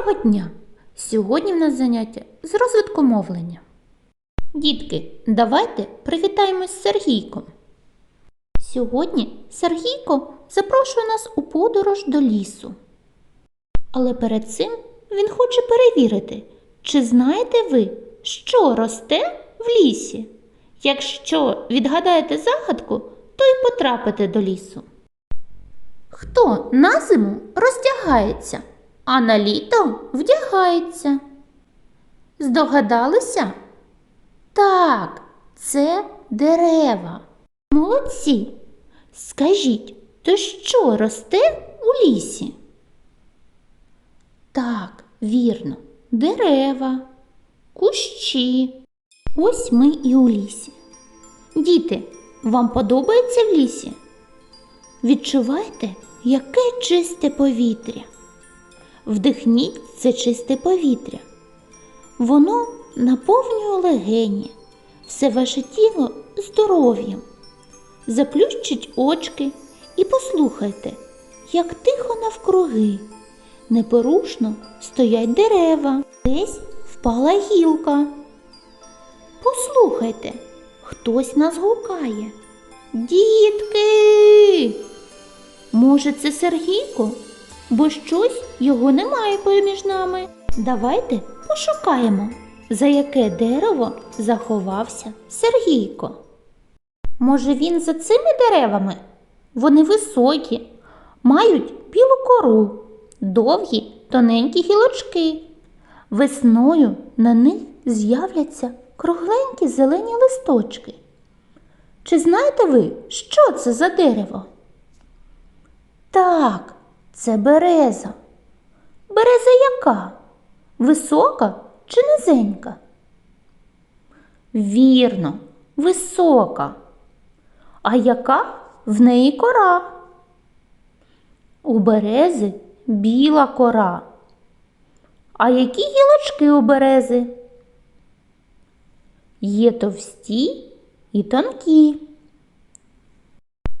Доброго дня! Сьогодні в нас заняття з розвитку мовлення. Дітки, давайте привітаємось з Сергійком. Сьогодні Сергійко запрошує нас у подорож до лісу. Але перед цим він хоче перевірити, чи знаєте ви, що росте в лісі. Якщо відгадаєте загадку, то й потрапите до лісу. Хто на зиму роздягається, а на літо вдягається? Здогадалися? Так, це дерева. Молодці. Скажіть, то що росте у лісі? Так, вірно, дерева, кущі. Ось ми і у лісі. Діти, вам подобається в лісі? Відчувайте, яке чисте повітря. Вдихніть це чисте повітря. Воно наповнює легені, все ваше тіло здоров'ям. Заплющіть очки і послухайте, як тихо навкруги. Непорушно стоять дерева, десь впала гілка. Послухайте, хтось нас гукає. Дітки! Може, це Сергійко? Бо щось його немає поміж нами. Давайте пошукаємо, за яке дерево заховався Сергійко. Може, він за цими деревами? Вони високі, мають білу кору, довгі тоненькі гілочки. Весною на них з'являться кругленькі зелені листочки. Чи знаєте ви, що це за дерево? Так, це береза. Береза яка? Висока чи низенька? Вірно, висока. А яка в неї кора? У берези біла кора. А які гілочки у берези? Є товсті і тонкі.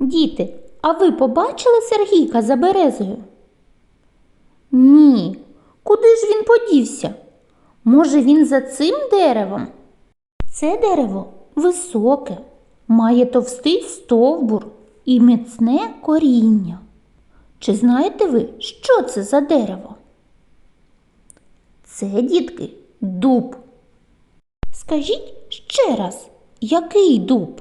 Діти, а ви побачили Сергійка за березою? Ні. Куди ж він подівся? Може, він за цим деревом? Це дерево високе, має товстий стовбур і міцне коріння. Чи знаєте ви, що це за дерево? Це, дітки, дуб. Скажіть ще раз, який дуб?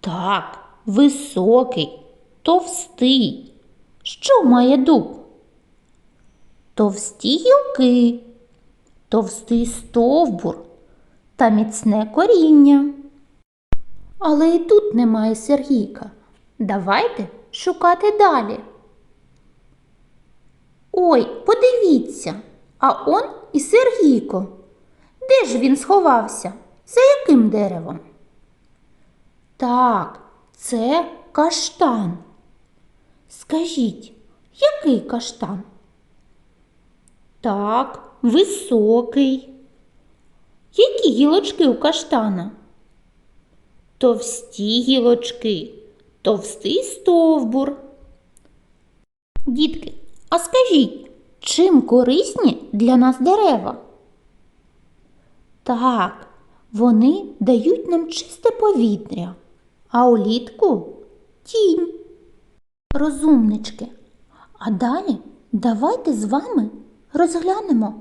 Так, високий, товстий. Що має дуб? Товсті гілки, товстий стовбур та міцне коріння. Але і тут немає Сергійка. Давайте шукати далі. Ой, подивіться, а он і Сергійко. Де ж він сховався? За яким деревом? Так, це каштан. Скажіть, який каштан? Так, високий. Які гілочки у каштана? Товсті гілочки, товстий стовбур. Дітки, а скажіть, чим корисні для нас дерева? Так, вони дають нам чисте повітря, а улітку тінь. Розумнички. А далі давайте з вами розглянемо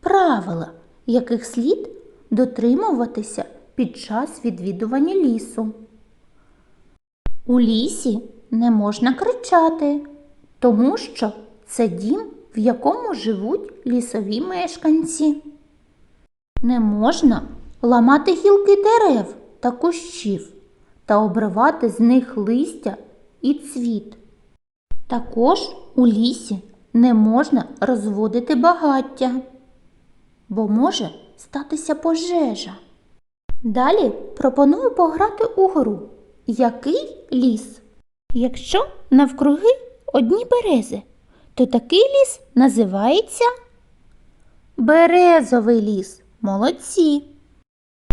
правила, яких слід дотримуватися під час відвідування лісу. У лісі не можна кричати, тому що це дім, в якому живуть лісові мешканці. Не можна ламати гілки дерев та кущів та обривати з них листя і цвіт. Також у лісі не можна розводити багаття, бо може статися пожежа. Далі пропоную пограти у гру Який ліс? Якщо навкруги одні берези, то такий ліс називається Березовий ліс. Молодці.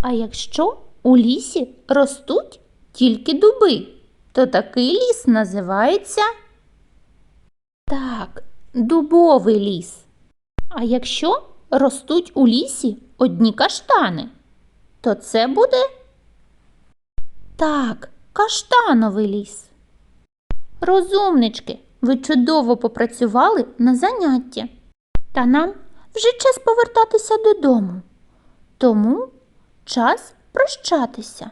А якщо у лісі ростуть тільки дуби, то такий ліс називається Так, дубовий ліс. А якщо ростуть у лісі одні каштани, то це буде так, каштановий ліс. Розумнички, ви чудово попрацювали на заняття. Та нам вже час повертатися додому. Тому час прощатися.